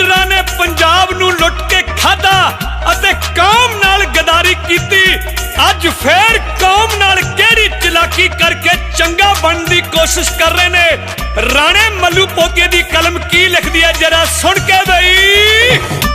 ਲੀਡਰਾਂ ਨੇ ਪੰਜਾਬ ਨੂੰ ਲੁੱਟ ਕੇ ਖਾਦਾ ਅਤੇ ਕੌਮ ਨਾਲ ਗਦਾਰੀ ਕੀਤੀ। ਅੱਜ ਫੇਰ ਕੌਮ ਨਾਲ ਕਿਹੜੀ ਚਲਾਕੀ ਕਰਕੇ ਚੰਗਾ ਬਣਨ ਦੀ ਕੋਸ਼ਿਸ਼ ਕਰ ਰਹੇ ਨੇ? ਰਾਣੇ ਮੱਲੂ ਪੋਤੇ ਦੀ ਕਲਮ ਕੀ ਲਿਖਦੀ ਹੈ? ਜਰਾ ਸੁਣ ਕੇ ਬਈ।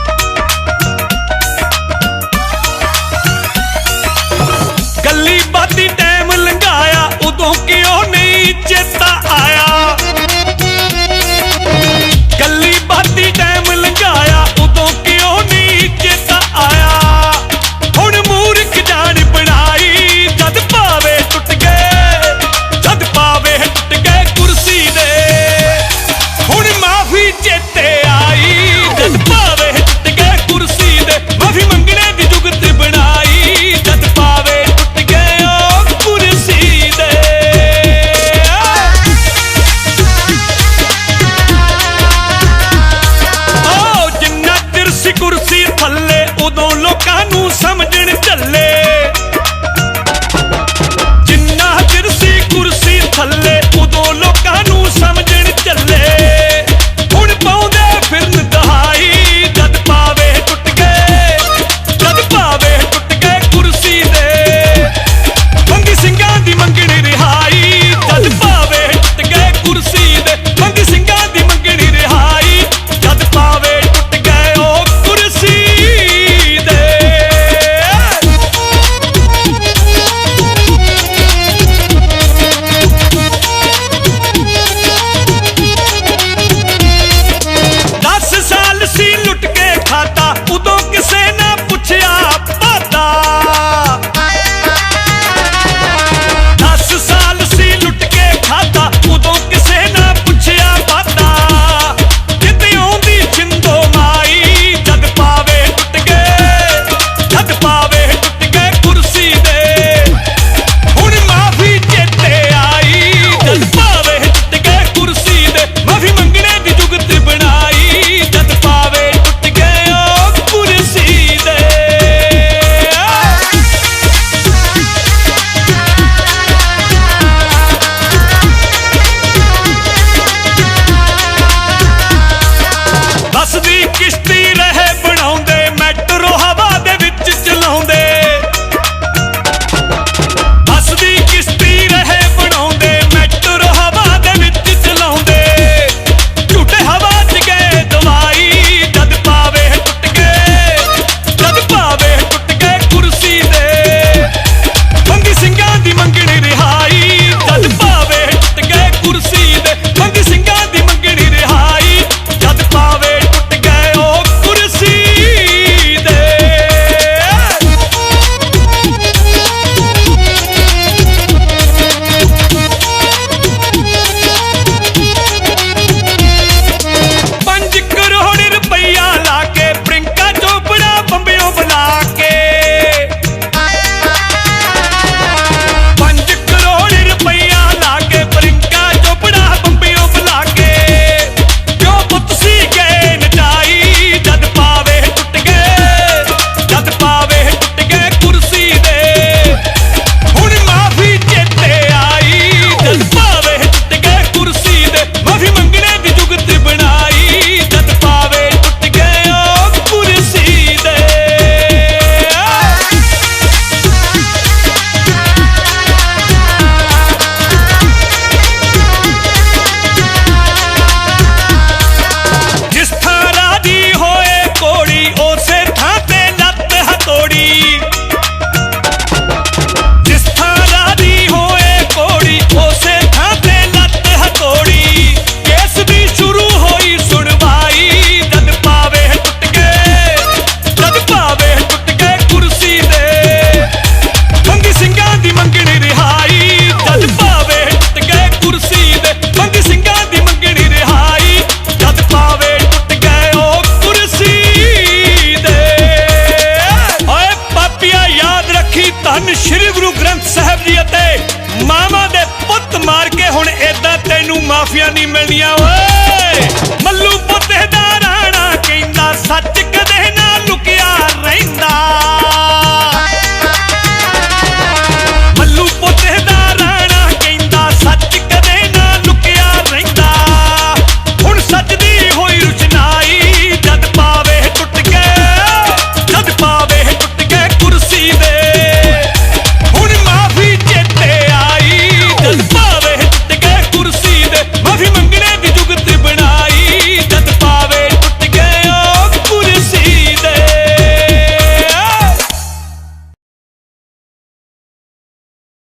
ਖੁਸ਼ੀਆਂ ਨਹੀਂ ਮਿਲਣੀਆਂ ਓਏ। ਮੱਲੂ ਪੁੱਤੇ ਦਾ ਰਾਣਾ ਕਹਿੰਦਾ ਸੱਚ